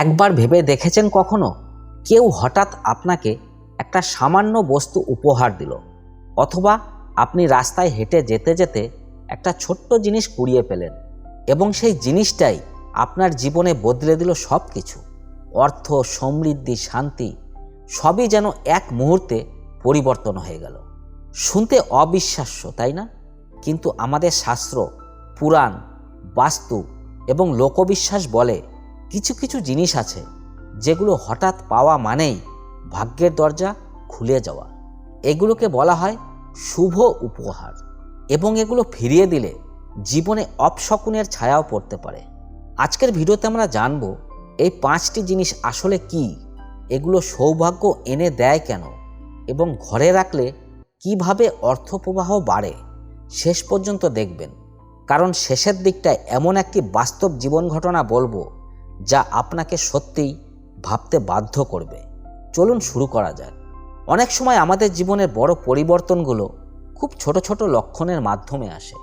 একবার ভেবে দেখেছেন কখনো? কেউ হঠাৎ আপনাকে একটা সামান্য বস্তু উপহার দিল, অথবা আপনি রাস্তায় হেঁটে যেতে যেতে একটা ছোট্ট জিনিস কুড়িয়ে পেলেন, এবং সেই জিনিসটাই আপনার জীবনে বদলে দিল সব কিছু অর্থ, সমৃদ্ধি, শান্তি, সবই যেন এক মুহূর্তে পরিবর্তন হয়ে গেল। শুনতে অবিশ্বাস্য, তাই না? কিন্তু আমাদের শাস্ত্র, পুরাণ, বাস্তু এবং লোকবিশ্বাস বলে কিছু কিছু জিনিস আছে যেগুলো হঠাৎ পাওয়া মানেই ভাগ্যের দরজা খুলে যাওয়া। এগুলোকে বলা হয় শুভ উপহার এবং এগুলো ফিরিয়ে দিলে জীবনে অপশকুনের ছায়াও পড়তে পারে। আজকের ভিডিওতে আমরা জানব এই পাঁচটি জিনিস আসলে কি, এগুলো সৌভাগ্য এনে দেয় কেন এবং ঘরে রাখলে কীভাবে অর্থপ্রবাহ বাড়ে শেষ পর্যন্ত দেখবেন। কারণ শেষের দিকটায় এমন একটি বাস্তব জীবন ঘটনা বলব যা আপনাকে সত্যিই ভাবতে বাধ্য করবে। চলুন শুরু করা যাক। অনেক সময় আমাদের জীবনের বড় পরিবর্তনগুলো খুব ছোট ছোট লক্ষণের মাধ্যমে আসে।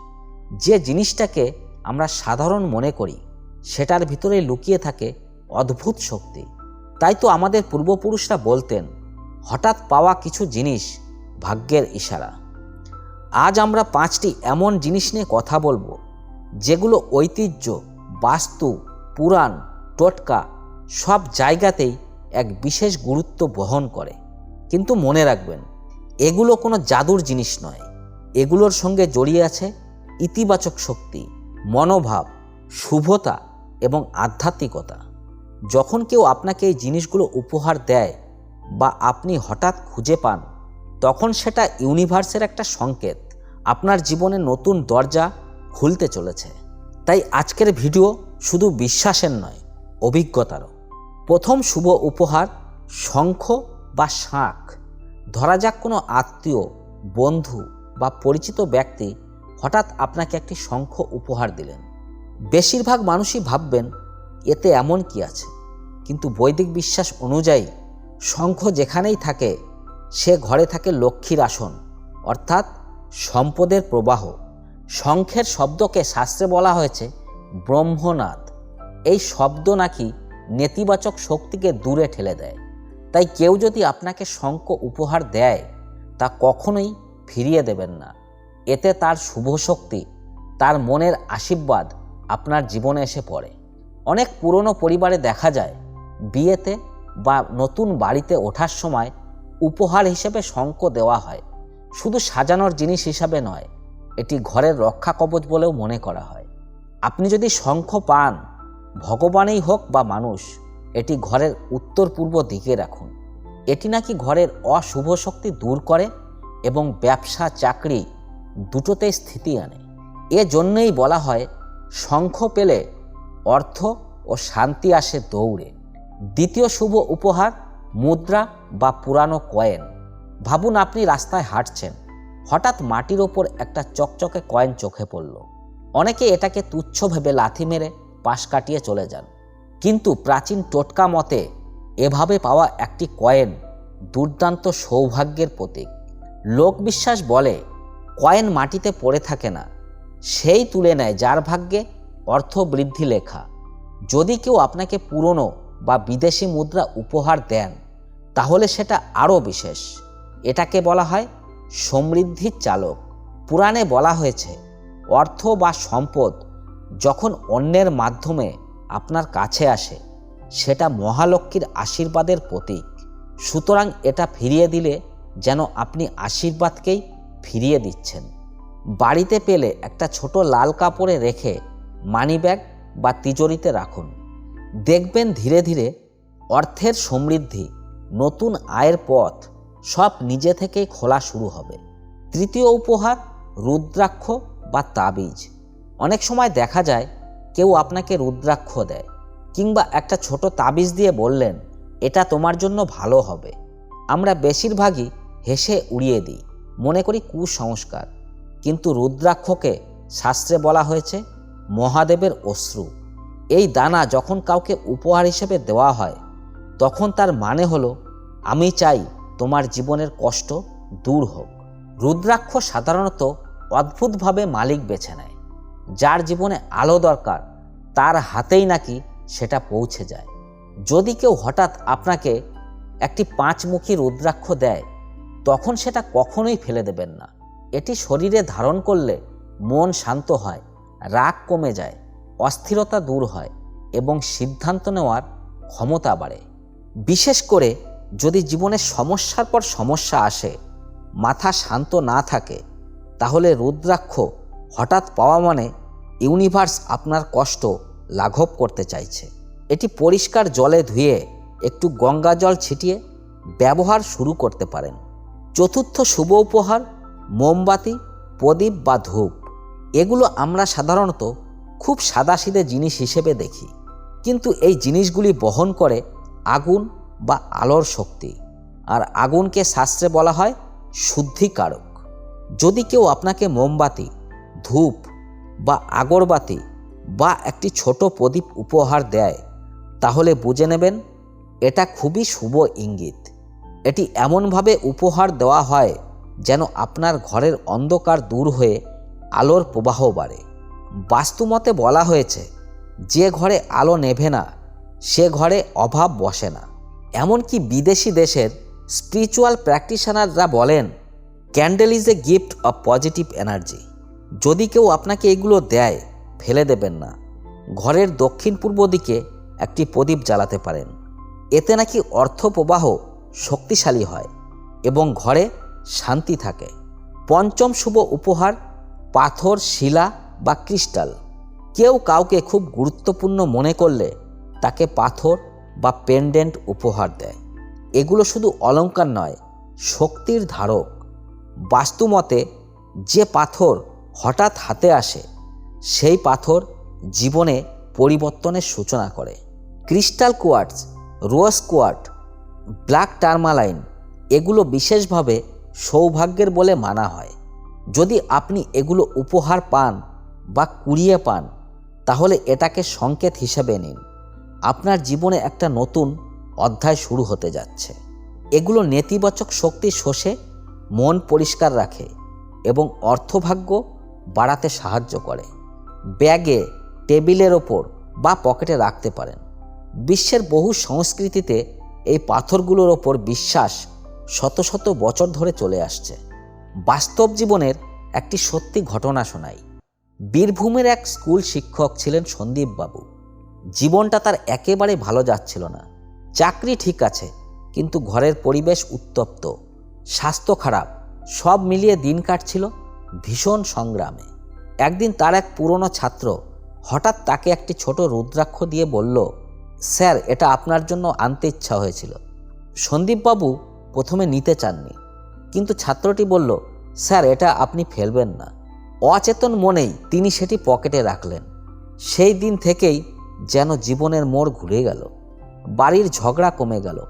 যে জিনিসটাকে আমরা সাধারণ মনে করি, সেটার ভিতরে লুকিয়ে থাকে অদ্ভুত শক্তি। তাই তো আমাদের পূর্বপুরুষরা বলতেন, হঠাৎ পাওয়া কিছু জিনিস ভাগ্যের ইশারা। আজ আমরা পাঁচটি এমন জিনিস নিয়ে কথা বলব, যেগুলো ঐতিহ্য, বাস্তু, পুরাণ টোটকা সব জায়গাতেই এক বিশেষ গুরুত্ব বহন করে। কিন্তু মনে রাখবেন, এগুলো কোনো জাদুর জিনিস নয়। এগুলোর সঙ্গে জড়িয়ে আছে ইতিবাচক শক্তি, মনোভাব, শুভতা এবং আধ্যাত্মিকতা। যখন কেউ আপনাকে এই জিনিসগুলো উপহার দেয় বা আপনি হঠাৎ খুঁজে পান, তখন সেটা ইউনিভার্সের একটা সংকেত। আপনার জীবনে নতুন দরজা খুলতে চলেছে। তাই আজকের ভিডিও শুধু বিশ্বাসের নয় অভিজ্ঞতারও। প্রথম শুভ উপহার শঙ্খ বা শাঁখ। ধরা যাক কোনো আত্মীয়, বন্ধু বা পরিচিত ব্যক্তি হঠাৎ আপনাকে একটি শঙ্খ উপহার দিলেন। বেশিরভাগ মানুষই ভাববেন, এতে এমন কি আছে? কিন্তু বৈদিক বিশ্বাস অনুযায়ী, শঙ্খ যেখানেই থাকে, সে ঘরে থাকে লক্ষ্মীর আসন, অর্থাৎ সম্পদের প্রবাহ। শঙ্খের শব্দকে শাস্ত্রে বলা হয়েছে ব্রহ্মনাথ এই শব্দ নাকি নেতিবাচক শক্তিকে দূরে ঠেলে দেয়। তাই কেউ যদি আপনাকে শঙ্খ উপহার দেয়, তা কখনোই ফিরিয়ে দেবেন না। এতে তার শুভ শক্তি, তার মনের আশীর্বাদ আপনার জীবনে এসে পড়ে। অনেক পুরনো পরিবারে দেখা যায়, বিয়েতে বা নতুন বাড়িতে ওঠার সময় উপহার হিসেবে শঙ্খ দেওয়া হয়। শুধু সাজানোর জিনিস হিসাবে নয়, এটি ঘরের রক্ষা কবচ বলেও মনে করা হয়। আপনি যদি শঙ্খ পান ভগবানই হোক বা মানুষ, এটি ঘরের উত্তর পূর্ব দিকে রাখুন। এটি নাকি ঘরের অশুভ শক্তি দূর করে এবং ব্যবসা, চাকরি দুটোতেই স্থিতি আনে। এ জন্যই বলা হয়, শঙ্খ পেলে অর্থ ও শান্তি আসে দৌড়ে। দ্বিতীয় শুভ উপহার, মুদ্রা বা পুরানো কয়েন। ভাবুন আপনি রাস্তায় হাঁটছেন, হঠাৎ মাটির ওপর একটা চকচকে কয়েন চোখে পড়ল। অনেকে এটাকে তুচ্ছ ভেবে লাথি মেরে পাশ কাটিয়ে চলে যান। কিন্তু প্রাচীন টোটকা মতে এভাবে পাওয়া একটি কয়েন দুর্দান্ত সৌভাগ্যের প্রতীক। লোকবিশ্বাস বলে, কয়েন মাটিতে পড়ে থাকে না, সেই তুলে নেয় যার ভাগ্যে অর্থ বৃদ্ধি লেখা। যদি কেউ আপনাকে পুরনো বা বিদেশি মুদ্রা উপহার দেন, তাহলে সেটা আরও বিশেষ। এটাকে বলা হয় সমৃদ্ধির চালক। পুরাণে বলা হয়েছে, অর্থ বা সম্পদ যখন অন্যের মাধ্যমে আপনার কাছে আসে, সেটা মহালক্ষ্মীর আশীর্বাদের প্রতীক। সুতরাং এটা ফিরিয়ে দিলে যেন আপনি আশীর্বাদকেই ফিরিয়ে দিচ্ছেন। বাড়িতে পেলে একটা ছোট লাল কাপড়ে রেখে মানিব্যাগ বা তিজোরিতে রাখুন। দেখবেন ধীরে ধীরে অর্থের সমৃদ্ধি, নতুন আয়ের পথ সব নিজে থেকেই খোলা শুরু হবে। তৃতীয় উপহার, রুদ্রাক্ষ বা তাবিজ। অনেক সময় দেখা যায় কেউ আপনাকে রুদ্রাক্ষ দেয় কিংবা একটা ছোট তাবিজ দিয়ে বললেন, এটা তোমার জন্য ভালো হবে। আমরা বেশিরভাগই হেসে উড়িয়ে দিই, মনে করি কুসংস্কার। কিন্তু রুদ্রাক্ষকে শাস্ত্রে বলা হয়েছে, মহাদেবের অশ্রু। এই দানা যখন কাউকে উপহার হিসেবে দেওয়া হয়, তখন তার মানে হলো, আমি চাই তোমার জীবনের কষ্ট দূর হোক। রুদ্রাক্ষ সাধারণত অদ্ভুতভাবে মালিক বেছে নেয়। যার জীবনে আলো দরকার, তার হাতেই নাকি সেটা পৌঁছে যায়। যদি কেউ হঠাৎ আপনাকে একটি পাঁচমুখী রুদ্রাক্ষ দেয়, তখন সেটা কখনোই ফেলে দেবেন না। এটি শরীরে ধারণ করলে মন শান্ত হয়, রাগ কমে যায়, অস্থিরতা দূর হয় এবং সিদ্ধান্ত নেওয়ার ক্ষমতা বাড়ে। বিশেষ করে যদি জীবনে সমস্যার পর সমস্যা আসে, মাথা শান্ত না থাকে, তাহলে রুদ্রাক্ষ হঠাৎ পাওয়া মানে ইউনিভার্স আপনার কষ্ট লাঘব করতে চাইছে। এটি পরিষ্কার জলে ধুয়ে একটু গঙ্গা জল ছিটিয়ে ব্যবহার শুরু করতে পারেন। চতুর্থ শুভ উপহার, মোমবাতি, প্রদীপ বা ধূপ। এগুলো আমরা সাধারণত খুব সাদাসিধে জিনিস হিসেবে দেখি। কিন্তু এই জিনিসগুলি বহন করে আগুন বা আলোর শক্তি। আর আগুনকে শাস্ত্রে বলা হয় শুদ্ধিকারক। যদি কেউ আপনাকে মোমবাতি ধূপ বা আগরবাতি বা একটি ছোট প্রদীপ উপহার দেয়, তাহলে বুঝে নেবেন এটা খুবই শুভ ইঙ্গিত। এটি এমনভাবে উপহার দেওয়া হয় যেন আপনার ঘরের অন্ধকার দূর হয়ে আলোর প্রবাহ বাড়ে। বাস্তুমতে বলা হয়েছে, যে ঘরে আলো নেভে না, সে ঘরে অভাব বসে না। এমনকি বিদেশি দেশের স্পিরিচুয়াল প্র্যাকটিশনাররা বলেন candle is a gift of positive energy যদি কেউ আপনাকে এগুলো দেয়, ফেলে দেবেন না। ঘরের দক্ষিণ পূর্ব দিকে একটি প্রদীপ জ্বালাতে পারেন। এতে নাকি অর্থ প্রবাহ শক্তিশালী হয় এবং ঘরে শান্তি থাকে। পঞ্চম শুভ উপহার, পাথর, শিলা বা ক্রিস্টাল। কেউ কাউকে খুব গুরুত্বপূর্ণ মনে করলে তাকে পাথর বা পেন্ডেন্ট উপহার দেয়। এগুলো শুধু অলঙ্কার নয়, শক্তির ধারক। বাস্তুমতে যে পাথর হঠাৎ হাতে আসে সেই পাথর জীবনে পরিবর্তনের সূচনা করে। Crystal quartz rose quartz, black tourmaline এগুলো বিশেষভাবে সৌভাগ্যের বলে মানা হয়। যদি আপনি এগুলো উপহার পান বা কুড়িয়ে পান, তাহলে এটাকে সংকেত হিসেবে নিন। আপনার জীবনে একটা নতুন অধ্যায় শুরু হতে যাচ্ছে। এগুলো নেতিবাচক শক্তি শোষে, মন পরিষ্কার রাখে এবং অর্থভাগ্য বাড়াতে সাহায্য করে। ব্যাগে, টেবিলের ওপর বা পকেটে রাখতে পারেন। বিশ্বের বহু সংস্কৃতিতে এই পাথরগুলোর ওপর বিশ্বাস শত শত বছর ধরে চলে আসছে। বাস্তব জীবনের একটি সত্যি ঘটনা শোনাই। বীরভূমের এক স্কুল শিক্ষক ছিলেন সন্দীপ বাবু। জীবনটা তার একেবারে ভালো যাচ্ছিল না। চাকরি ঠিক আছে, কিন্তু ঘরের পরিবেশ উত্তপ্ত। স্বাস্থ্য খারাপ, সব মিলিয়ে দিন কাটছিল। ভীষণ সংগ্রামে। একদিন তার এক পুরনো ছাত্র হঠাৎ তাকে একটি ছোট রুদ্রাক্ষ দিয়ে বলল, স্যার, এটা আপনার জন্য আনতে ইচ্ছা হয়েছিল। সন্দীপবাবু প্রথমে নিতে চাননি। কিন্তু ছাত্রটি বলল, স্যার, এটা আপনি ফেলবেন না। অচেতন মনেই তিনি সেটি পকেটে রাখলেন। সেই দিন থেকেই যেন জীবনের মোড় ঘুরে গেল। বাড়ির ঝগড়া কমে গেল।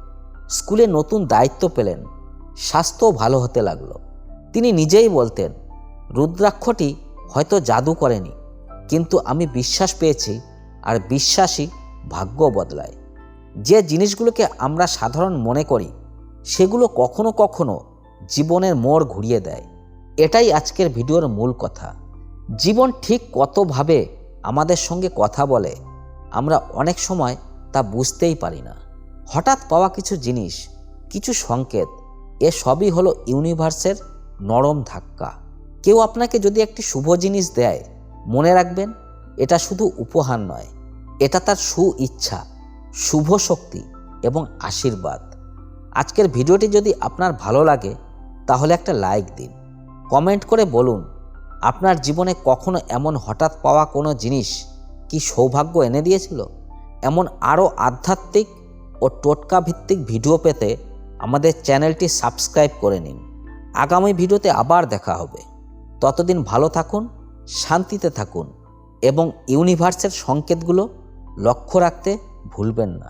স্কুলে নতুন দায়িত্ব পেলেন। স্বাস্থ্য ভালো হতে লাগল। তিনি নিজেই বলতেন রুদ্রাক্ষটি হয়তো জাদু করেনি, কিন্তু আমি বিশ্বাস পেয়েছি আর বিশ্বাসই ভাগ্য বদলায়। যে জিনিসগুলোকে আমরা সাধারণ মনে করি, সেগুলো কখনো কখনো জীবনের মোড় ঘুরিয়ে দেয়। এটাই আজকের ভিডিওর মূল কথা। জীবন ঠিক কতভাবে আমাদের সঙ্গে কথা বলে, আমরা অনেক সময় তা বুঝতেই পারি না। হঠাৎ পাওয়া কিছু জিনিস, কিছু সংকেত, এ সবই হলো ইউনিভার্সের নরম ধাক্কা। কেউ আপনাকে যদি একটি শুভ জিনিস দেয়, মনে রাখবেন, এটা শুধু উপহার নয়, এটা তার সু ইচ্ছা শুভ শক্তি এবং আশীর্বাদ। আজকের ভিডিওটি যদি আপনার ভালো লাগে, তাহলে একটা লাইক দিন। কমেন্ট করে বলুন, আপনার জীবনে কখনো এমন হঠাৎ পাওয়া কোনো জিনিস কি সৌভাগ্য এনে দিয়েছিল? এমন আরও আধ্যাত্মিক ও টোটকা ভিত্তিক ভিডিও পেতে আমাদের চ্যানেলটি সাবস্ক্রাইব করে নিন। আগামী ভিডিওতে আবার দেখা হবে। ততদিন ভালো থাকুন শান্তিতে থাকুন এবং ইউনিভার্সের সংকেতগুলো লক্ষ্য রাখতে ভুলবেন না।